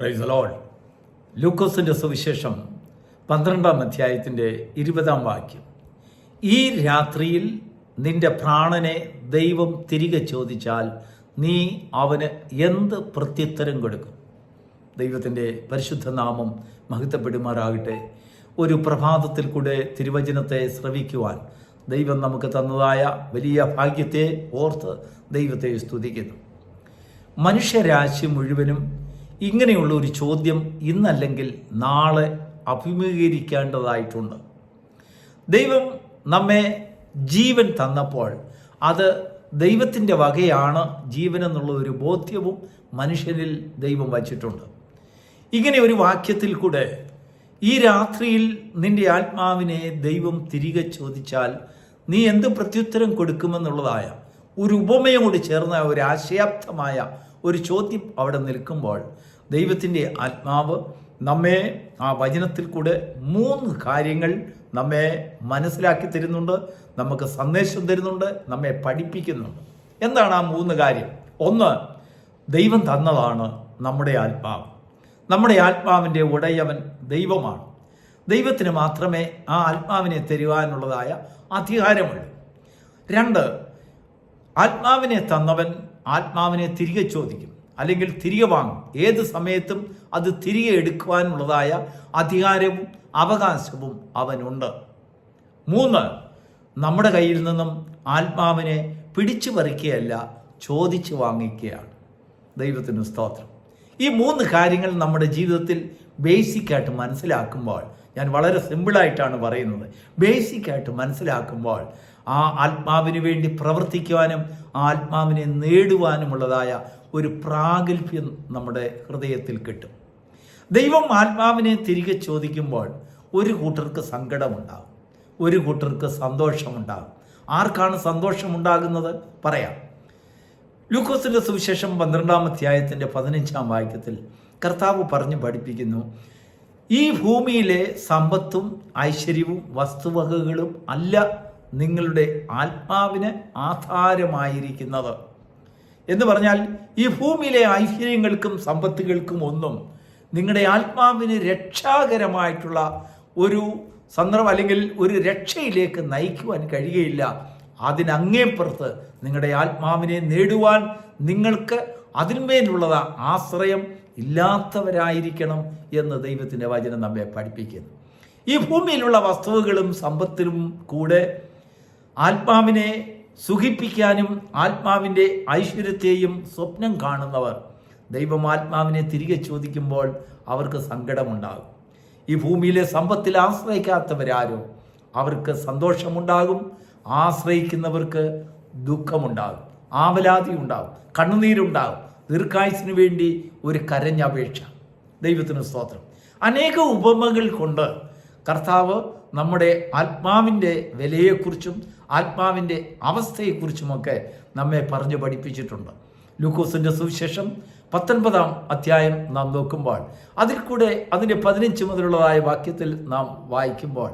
Price load ലൂക്കോസിന്റെ സുവിശേഷം പന്ത്രണ്ടാം അധ്യായത്തിന്റെ ഇരുപതാം വാക്യം. ഈ രാത്രിയിൽ നിന്റെ പ്രാണനെ ദൈവം തിരികെ ചോദിച്ചാൽ നീ അവന് എന്ത് പ്രത്യുത്തരം കൊടുക്കും? ദൈവത്തിന്റെ പരിശുദ്ധ നാമം മഹത്വപ്പെടുമാറാകട്ടെ. ഒരു പ്രഭാതത്തിൽ കൂടെ തിരുവചനത്തെ ശ്രവിക്കുവാൻ ദൈവം നമുക്ക് തന്നതായ വലിയ ഭാഗ്യത്തെ ഓർത്ത് ദൈവത്തെ സ്തുതിക്കുന്നു. മനുഷ്യരാശി മുഴുവനും ഇങ്ങനെയുള്ള ഒരു ചോദ്യം ഇന്നല്ലെങ്കിൽ നാളെ അഭിമുഖീകരിക്കേണ്ടതായിട്ടുണ്ട്. ദൈവം നമ്മെ ജീവൻ തന്നപ്പോൾ അത് ദൈവത്തിന്റെ വകയാണ് ജീവൻ എന്നുള്ള ഒരു ബോധ്യവും മനുഷ്യനിൽ ദൈവം വച്ചിട്ടുണ്ട്. ഇങ്ങനെ ഒരു വാക്യത്തിൽ കൂടെ ഈ രാത്രിയിൽ നിന്റെ ആത്മാവിനെ ദൈവം തിരികെ ചോദിച്ചാൽ നീ എന്ത് പ്രത്യുത്തരം കൊടുക്കുമെന്നുള്ളതായ ഒരു ഉപമയും കൂടി ചേർന്ന ഒരു ആശയാപ്തമായ ഒരു ചോദ്യം അവിടെ നിൽക്കുമ്പോൾ ദൈവത്തിന്റെ ആത്മാവ് നമ്മെ ആ വചനത്തിൽ കൂടെ മൂന്ന് കാര്യങ്ങൾ നമ്മെ മനസ്സിലാക്കി തരുന്നുണ്ട് നമുക്ക് സന്ദേശം തരുന്നുണ്ട് നമ്മെ പഠിപ്പിക്കുന്നുണ്ട്. എന്താണ് ആ മൂന്ന് കാര്യം? ഒന്ന് ദൈവം തന്നതാണ് നമ്മുടെ ആത്മാവ്. നമ്മുടെ ആത്മാവിന്റെ ഉടയവൻ ദൈവമാണ്. ദൈവത്തിന് മാത്രമേ ആ ആത്മാവിനെ തരുവാനുള്ളതായ അധികാരമുള്ളൂ. രണ്ട് ആത്മാവിനെ തന്നവൻ ആത്മാവിനെ തിരികെ ചോദിക്കും. അല്ലെങ്കിൽ തിരികെ വാങ്ങും. ഏത് സമയത്തും അത് തിരികെ എടുക്കുവാനുള്ളതായ അധികാരവും അവകാശവും അവനുണ്ട്. മൂന്ന് നമ്മുടെ കയ്യിൽ നിന്നും ആത്മാവിനെ പിടിച്ചു പറിക്കുകയല്ല ചോദിച്ചു വാങ്ങിക്കുകയാണ്. ദൈവത്തിന് സ്തോത്രം. ഈ മൂന്ന് കാര്യങ്ങൾ നമ്മുടെ ജീവിതത്തിൽ ബേസിക്കായിട്ട് മനസ്സിലാക്കുമ്പോൾ ഞാൻ വളരെ സിമ്പിളായിട്ടാണ് പറയുന്നത്. ബേസിക്കായിട്ട് മനസ്സിലാക്കുമ്പോൾ ആ ആത്മാവിന് വേണ്ടി പ്രവർത്തിക്കുവാനും ആ ആത്മാവിനെ നേടുവാനുമുള്ളതായ ഒരു പ്രാഗൽഭ്യം നമ്മുടെ ഹൃദയത്തിൽ കിട്ടും. ദൈവം ആത്മാവിനെ തിരികെ ചോദിക്കുമ്പോൾ ഒരു കൂട്ടർക്ക് സങ്കടമുണ്ടാകും ഒരു കൂട്ടർക്ക് സന്തോഷമുണ്ടാകും. ആർക്കാണ് സന്തോഷമുണ്ടാകുന്നത്? പറയാം. ലൂക്കോസിന്റെ സുവിശേഷം പന്ത്രണ്ടാം അധ്യായത്തിന്റെ പതിനഞ്ചാം വാക്യത്തിൽ കർത്താവ് പറഞ്ഞു പഠിപ്പിക്കുന്നു ഈ ഭൂമിയിലെ സമ്പത്തും ഐശ്വര്യവും വസ്തുവകകളും അല്ല നിങ്ങളുടെ ആത്മാവിന് ആധാരമായിരിക്കുന്നത്. എന്ന് പറഞ്ഞാൽ ഈ ഭൂമിയിലെ ഐശ്വര്യങ്ങൾക്കും സമ്പത്തുകൾക്കും ഒന്നും നിങ്ങളുടെ ആത്മാവിന് രക്ഷാകരമായിട്ടുള്ള ഒരു സന്ദർഭം അല്ലെങ്കിൽ ഒരു രക്ഷയിലേക്ക് നയിക്കുവാൻ കഴിയുകയില്ല. അതിനങ്ങേപ്പുറത്ത് നിങ്ങളുടെ ആത്മാവിനെ നേടുവാൻ നിങ്ങൾക്ക് അതിന്മേലുള്ളത് ആശ്രയം ഇല്ലാത്തവരായിരിക്കണം എന്ന് ദൈവത്തിന്റെ വചനം നമ്മെ പഠിപ്പിക്കുന്നു. ഈ ഭൂമിയിലുള്ള വസ്തുവകളും സമ്പത്തിലും കൂടെ ആത്മാവിനെ സുഖിപ്പിക്കാനും ആത്മാവിന്റെ ഐശ്വര്യത്തെയും സ്വപ്നം കാണുന്നവർ ദൈവം ആത്മാവിനെ തിരികെ ചോദിക്കുമ്പോൾ അവർക്ക് സങ്കടമുണ്ടാകും. ഈ ഭൂമിയിലെ സമ്പത്തിൽ ആശ്രയിക്കാത്തവരാരോ? അവർക്ക് സന്തോഷമുണ്ടാകും ആശ്രയിക്കുന്നവർക്ക് ദുഃഖമുണ്ടാകും ആവലാതി ഉണ്ടാകും കണ്ണുനീരുണ്ടാകും ദീർഘായുസിന് വേണ്ടി ഒരു കരഞ്ഞപേക്ഷ. ദൈവത്തിന് സ്തോത്രം. അനേക ഉപമകൾ കൊണ്ട് കർത്താവ് നമ്മുടെ ആത്മാവിന്റെ വിലയെക്കുറിച്ചും ആത്മാവിന്റെ അവസ്ഥയെക്കുറിച്ചുമൊക്കെ നമ്മെ പറഞ്ഞു പഠിപ്പിച്ചിട്ടുണ്ട്. ലൂക്കോസിന്റെ സുവിശേഷം പത്തൊൻപതാം അധ്യായം നാം നോക്കുമ്പോൾ അതിൽ കൂടെ അതിന്റെ പതിനഞ്ച് മുതലുള്ളതായ വാക്യത്തിൽ നാം വായിക്കുമ്പോൾ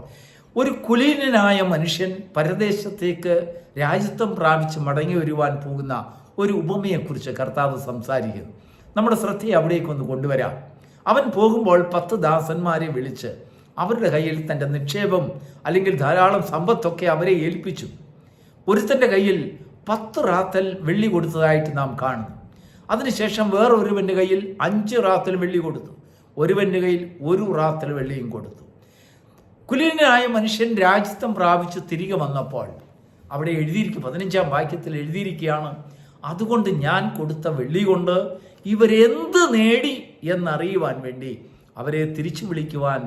ഒരു കുലീനനായ മനുഷ്യൻ പരദേശത്തേക്ക് രാജ്യത്വം പ്രാപിച്ച് മടങ്ങി വരുവാൻ പോകുന്ന ഒരു ഉപമയെക്കുറിച്ച് കർത്താവ് സംസാരിക്കുന്നു. നമ്മുടെ ശ്രദ്ധയെ അവിടേക്കൊന്ന് കൊണ്ടുവരാം. അവൻ പോകുമ്പോൾ പത്ത് ദാസന്മാരെ വിളിച്ച് അവരുടെ കയ്യിൽ തന്റെ നിക്ഷേപം അല്ലെങ്കിൽ ധാരാളം സമ്പത്തൊക്കെ അവരെ ഏൽപ്പിച്ചു. ഒരുത്തന്റെ കയ്യിൽ പത്ത് റാത്തൽ വെള്ളി കൊടുത്തതായിട്ട് നാം കാണുന്നു. അതിനുശേഷം വേറൊരുവന്റെ കയ്യിൽ അഞ്ച് റാത്തൽ വെള്ളി കൊടുത്തു. ഒരുവന്റെ കയ്യിൽ ഒരു റാത്തൽ വെള്ളിയും കൊടുത്തു. കുലീനായ മനുഷ്യൻ രാജ്യത്വം പ്രാപിച്ച് തിരികെ വന്നപ്പോൾ അവിടെ എഴുതിയിരിക്കും പതിനഞ്ചാം വാക്യത്തിൽ എഴുതിയിരിക്കുകയാണ് അതുകൊണ്ട് ഞാൻ കൊടുത്ത വെള്ളി കൊണ്ട് ഇവരെന്ത് നേടി എന്നറിയുവാൻ വേണ്ടി അവരെ തിരിച്ചു വിളിക്കുവാൻ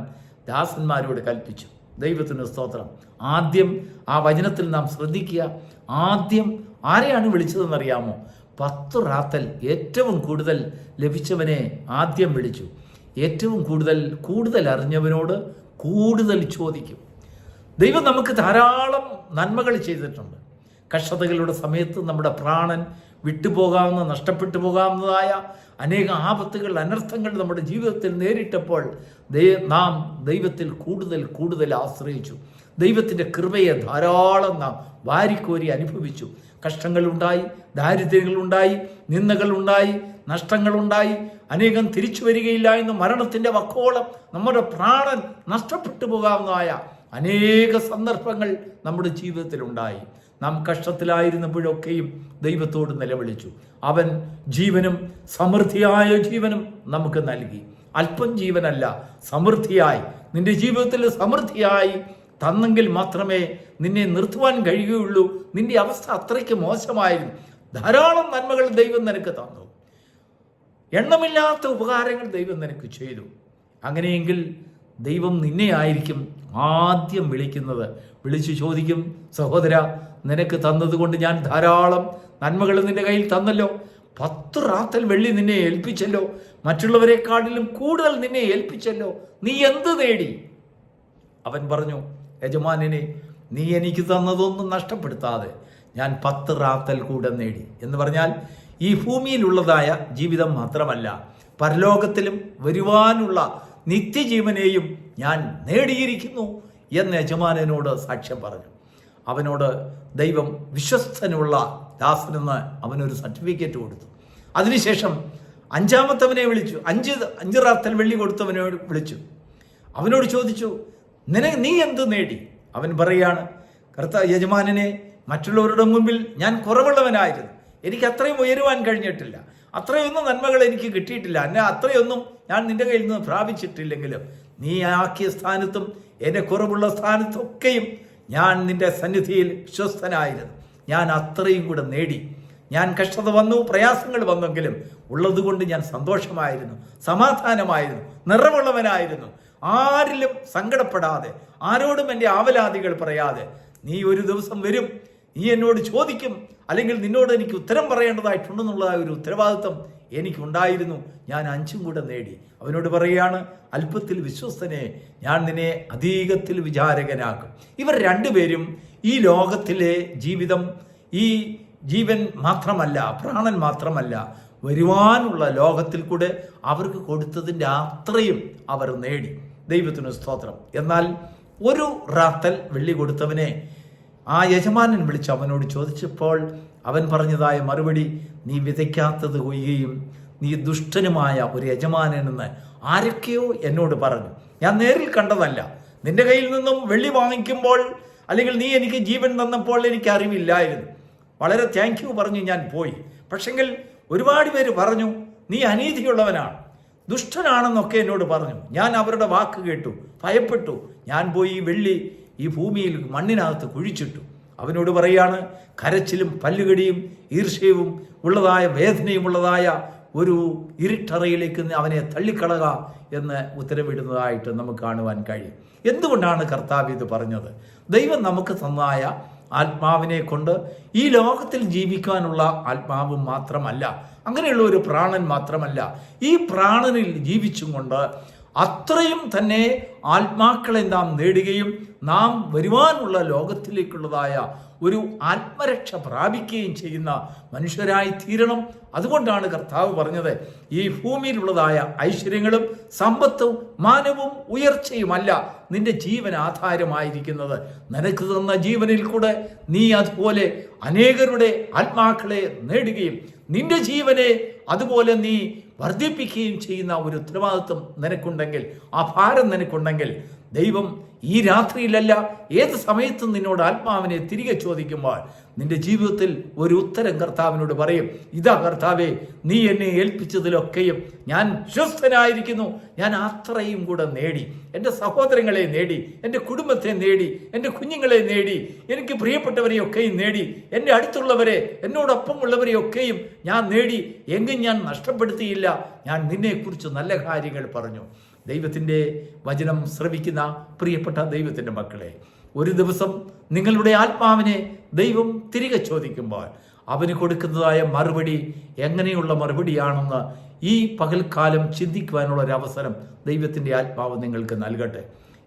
ദാസന്മാരോട് കൽപ്പിച്ചു. ദൈവത്തിന് സ്തോത്രം. ആദ്യം ആ വചനത്തിൽ നാം ശ്രദ്ധിക്കുക. ആദ്യം ആരെയാണ് വിളിച്ചതെന്നറിയാമോ? പത്ത് റാത്തൽ ഏറ്റവും കൂടുതൽ ലഭിച്ചവനെ ആദ്യം വിളിച്ചു. ഏറ്റവും കൂടുതൽ കൂടുതൽ അറിഞ്ഞവനോട് കൂടുതൽ ചോദിക്കും. ദൈവം നമുക്ക് ധാരാളം നന്മകൾ ചെയ്തിട്ടുണ്ട്. കഷ്ടതകളുടെ സമയത്ത് നമ്മുടെ പ്രാണൻ വിട്ടുപോകാവുന്ന നഷ്ടപ്പെട്ടു പോകാവുന്നതായ അനേക ആപത്തുകൾ അനർത്ഥങ്ങൾ നമ്മുടെ ജീവിതത്തിൽ നേരിട്ടപ്പോൾ നാം ദൈവത്തിൽ കൂടുതൽ കൂടുതൽ ആശ്രയിച്ചു. ദൈവത്തിന്റെ കൃപയെ ധാരാളം നാം വാരിക്കോരി അനുഭവിച്ചു. കഷ്ടങ്ങളുണ്ടായി ദാരിദ്ര്യങ്ങളുണ്ടായി നിന്ദകളുണ്ടായി നഷ്ടങ്ങളുണ്ടായി. അനേകം തിരിച്ചു വരികയില്ല എന്ന് മരണത്തിന്റെ വക്കോളം നമ്മുടെ പ്രാണൻ നഷ്ടപ്പെട്ടു പോകാവുന്നതായ അനേക സന്ദർഭങ്ങൾ നമ്മുടെ ജീവിതത്തിലുണ്ടായി. നാം കഷ്ടത്തിലായിരുന്നപ്പോഴൊക്കെയും ദൈവത്തോട് നിലവിളിച്ചു. അവൻ ജീവനും സമൃദ്ധിയായ ജീവനും നമുക്ക് നൽകി. അല്പം ജീവനല്ല സമൃദ്ധിയായി. നിന്റെ ജീവിതത്തിൽ സമൃദ്ധിയായി. തന്നെങ്കിൽ മാത്രമേ നിന്നെ നിർത്തുവാൻ കഴിയുകയുള്ളൂ. നിന്റെ അവസ്ഥ അത്രയ്ക്ക് മോശമായിരുന്നു. ധാരാളം നന്മകൾ ദൈവം നിനക്ക് തന്നു. എണ്ണമില്ലാത്ത ഉപകാരങ്ങൾ ദൈവം നിനക്ക് ചെയ്തു. അങ്ങനെയെങ്കിൽ ദൈവം നിന്നെ ആയിരിക്കും ആദ്യം വിളിക്കുന്നത്. വിളിച്ചു ചോദിക്കും സഹോദര നിനക്ക് തന്നതുകൊണ്ട് ഞാൻ ധാരാളം നന്മകൾ നിന്റെ കയ്യിൽ തന്നല്ലോ. പത്ത് റാത്തൽ വെള്ളി നിന്നെ ഏൽപ്പിച്ചല്ലോ. മറ്റുള്ളവരെക്കാട്ടിലും കൂടുതൽ നിന്നെ ഏൽപ്പിച്ചല്ലോ. നീ എന്ത് നേടി? അവൻ പറഞ്ഞു യജമാനിനെ നീ എനിക്ക് തന്നതൊന്നും നഷ്ടപ്പെടുത്താതെ ഞാൻ പത്ത് റാത്തൽ കൂടെ നേടി. എന്ന് പറഞ്ഞാൽ ഈ ഭൂമിയിലുള്ളതായ ജീവിതം മാത്രമല്ല പരലോകത്തിലും വരുവാനുള്ള നിത്യജീവനെയും ഞാൻ നേടിയിരിക്കുന്നു എന്ന് യജമാനനോട് സാക്ഷ്യം പറഞ്ഞു. അവനോട് ദൈവം വിശ്വസ്തനുള്ള ദാസനെന്ന് അവനൊരു സർട്ടിഫിക്കറ്റ് കൊടുത്തു. അതിനുശേഷം അഞ്ചാമത്തവനെ വിളിച്ചു. അഞ്ച് അഞ്ച് റാത്തൽ വെള്ളി കൊടുത്തവനോട് വിളിച്ചു. അവനോട് ചോദിച്ചു നിന നീ എന്ത് നേടി? അവൻ പറയാണ് കർത്ത യജമാനനെ മറ്റുള്ളവരുടെ മുമ്പിൽ ഞാൻ കുറവുള്ളവനായിരുന്നു. എനിക്ക് അത്രയും ഉയരുവാൻ കഴിഞ്ഞിട്ടില്ല. അത്രയൊന്നും നന്മകൾ എനിക്ക് കിട്ടിയിട്ടില്ല. എന്നെ അത്രയൊന്നും ഞാൻ നിന്റെ കയ്യിൽ നിന്ന് പ്രാപിച്ചിട്ടില്ലെങ്കിലും നീ ആക്കിയ സ്ഥാനത്തും എന്റെ കുറവുള്ള സ്ഥാനത്തൊക്കെയും ഞാൻ നിന്റെ സന്നിധിയിൽ വിശ്വസ്തനായിരുന്നു. ഞാൻ അത്രയും കൂടെ നേടി. ഞാൻ കഷ്ടത വന്നു പ്രയാസങ്ങൾ വന്നെങ്കിലും ഉള്ളതുകൊണ്ട് ഞാൻ സന്തോഷമായിരുന്നു സമാധാനമായിരുന്നു നിറവുള്ളവനായിരുന്നു. ആരിലും സങ്കടപ്പെടാതെ ആരോടും എന്റെ ആവലാതികൾ പറയാതെ നീ ഒരു ദിവസം വരും നീ എന്നോട് ചോദിക്കും അല്ലെങ്കിൽ നിന്നോട് എനിക്ക് ഉത്തരം പറയേണ്ടതായിട്ടുണ്ടെന്നുള്ള ഒരു ഉത്തരവാദിത്വം എനിക്കുണ്ടായിരുന്നു. ഞാൻ അഞ്ചും കൂടെ നേടി. അവനോട് പറയുകയാണ് അല്പത്തിൽ വിശ്വസ്തനെ ഞാൻ നിന്നെ അധികത്തിൽ വിചാരകനാക്കും. ഇവർ രണ്ടുപേരും ഈ ലോകത്തിലെ ജീവിതം ഈ ജീവൻ മാത്രമല്ല പ്രാണൻ മാത്രമല്ല വരുവാനുള്ള ലോകത്തിൽ കൂടെ അവർക്ക് കൊടുത്തതിന്റെ അത്രയും അവർ നേടി. ദൈവത്തിന് സ്തോത്രം. എന്നാൽ ഒരു റാത്തൽ വെള്ളി കൊടുത്തവനെ ആ യജമാനൻ വിളിച്ച് അവനോട് ചോദിച്ചപ്പോൾ അവൻ പറഞ്ഞതായ മറുപടി നീ വിതയ്ക്കാത്തത് കൊയ്യുകയും നീ ദുഷ്ടനുമായ ഒരു യജമാനെന്ന് ആരൊക്കെയോ എന്നോട് പറഞ്ഞു. ഞാൻ നേരിൽ കണ്ടതല്ല. നിന്റെ കയ്യിൽ നിന്നും വെള്ളി വാങ്ങിക്കുമ്പോൾ അല്ലെങ്കിൽ നീ എനിക്ക് ജീവൻ തന്നപ്പോൾ എനിക്ക് അറിവില്ലായിരുന്നു. വളരെ താങ്ക് യു പറഞ്ഞു ഞാൻ പോയി. പക്ഷെങ്കിൽ ഒരുപാട് പേര് പറഞ്ഞു നീ അനീതിയുള്ളവനാണ്. ദുഷ്ടനാണെന്നൊക്കെ എന്നോട് പറഞ്ഞു. ഞാൻ അവരുടെ വാക്ക് കേട്ടു ഭയപ്പെട്ടു. ഞാൻ പോയി വെള്ളി ഈ ഭൂമിയിൽ മണ്ണിനകത്ത് കുഴിച്ചിട്ടു. അവനോട് പറയാണ് കരച്ചിലും പല്ലുകടിയും ഈർഷ്യവും ഉള്ളതായ വേദനയുമുള്ളതായ ഒരു ഇരുട്ടറയിലേക്ക് അവനെ തള്ളിക്കളക എന്ന് ഉത്തരവിടുന്നതായിട്ട് നമുക്ക് കാണുവാൻ കഴിയും. എന്തുകൊണ്ടാണ് കർത്താവ് ഇത് പറഞ്ഞത്? ദൈവം നമുക്ക് തന്നായ ആത്മാവിനെ കൊണ്ട് ഈ ലോകത്തിൽ ജീവിക്കാനുള്ള ആത്മാവ് മാത്രമല്ല അങ്ങനെയുള്ള ഒരു പ്രാണൻ മാത്രമല്ല ഈ പ്രാണനിൽ ജീവിച്ചും കൊണ്ട് അത്രയും തന്നെ ആത്മാക്കളെ നാം നേടുകയും നാം വരുവാനുള്ള ലോകത്തിലേക്കുള്ളതായ ഒരു ആത്മരക്ഷ പ്രാപിക്കുകയും ചെയ്യുന്ന മനുഷ്യരായി തീരണം. അതുകൊണ്ടാണ് കർത്താവ് പറഞ്ഞത് ഈ ഭൂമിയിലുള്ളതായ ഐശ്വര്യങ്ങളും സമ്പത്തും മാനവും ഉയർച്ചയുമല്ല നിന്റെ ജീവൻ ആധാരമായിരിക്കുന്നത്. നിനക്ക് തന്ന ജീവനിൽ കൂടെ നീ അതുപോലെ അനേകരുടെ ആത്മാക്കളെ നേടുകയും നിന്റെ ജീവനെ അതുപോലെ നീ വർദ്ധിപ്പിക്കുകയും ചെയ്യുന്ന ഒരു ഉത്തരവാദിത്വം നിനക്കുണ്ടെങ്കിൽ ആ ഭാരം നിനക്കുണ്ടെങ്കിൽ ദൈവം ഈ രാത്രിയിലല്ല ഏത് സമയത്തും നിന്നോട് ആത്മാവിനെ തിരികെ ചോദിക്കുമ്പോൾ നിന്റെ ജീവിതത്തിൽ ഒരു ഉത്തരം കർത്താവിനോട് പറയും. ഇതാ കർത്താവേ നീ എന്നെ ഏൽപ്പിച്ചതിലൊക്കെയും ഞാൻ വിശ്വസ്തനായിരിക്കുന്നു. ഞാൻ അത്രയും കൂടെ നേടി. എന്റെ സഹോദരങ്ങളെ നേടി. എന്റെ കുടുംബത്തെ നേടി. എന്റെ കുഞ്ഞുങ്ങളെ നേടി. എനിക്ക് പ്രിയപ്പെട്ടവരെയൊക്കെയും നേടി. എന്റെ അടുത്തുള്ളവരെ എന്നോടൊപ്പം ഉള്ളവരെയൊക്കെയും ഞാൻ നേടി. എങ്ങും ഞാൻ നഷ്ടപ്പെടുത്തിയില്ല. ഞാൻ നിന്നെക്കുറിച്ച് നല്ല കാര്യങ്ങൾ പറഞ്ഞു. ദൈവത്തിന്റെ വചനം ശ്രവിക്കുന്ന പ്രിയപ്പെട്ട ദൈവത്തിന്റെ മക്കളെ ഒരു ദിവസം നിങ്ങളുടെ ആത്മാവിനെ ദൈവം തിരികെ ചോദിക്കുമ്പോൾ അവന് കൊടുക്കുന്നതായ മറുപടി എങ്ങനെയുള്ള മറുപടിയാണെന്ന് ഈ പകൽക്കാലം ചിന്തിക്കുവാനുള്ള ഒരു അവസരം ദൈവത്തിന്റെ ആത്മാവ് നിങ്ങൾക്ക് നൽകട്ടെ.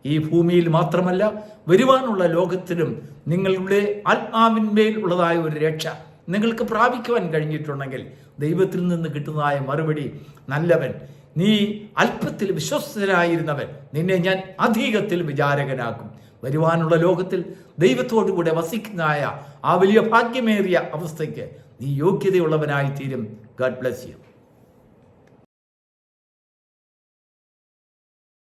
ഈ ഭൂമിയിൽ മാത്രമല്ല വരുവാനുള്ള ലോകത്തിലും നിങ്ങളുടെ ആത്മാവിന്മേൽ ഉള്ളതായ ഒരു രക്ഷ നിങ്ങൾക്ക് പ്രാപിക്കുവാൻ കഴിഞ്ഞിട്ടുണ്ടെങ്കിൽ ദൈവത്തിൽ നിന്ന് കിട്ടുന്നതായ മറുപടി നല്ലവൻ. നീ അല്പത്തിൽ വിശ്വസ്തനായിരുന്നവൻ. നിന്നെ ഞാൻ അധികത്തിൽ വിചാരകനാക്കും. വരുവാനുള്ള ലോകത്തിൽ ദൈവത്തോടു കൂടെ വസിക്കുന്നതായ ആ വലിയ ഭാഗ്യമേറിയ അവസ്ഥയ്ക്ക് നീ യോഗ്യതയുള്ളവനായി തീരും ഗാഡ് ബ്ലസ് യു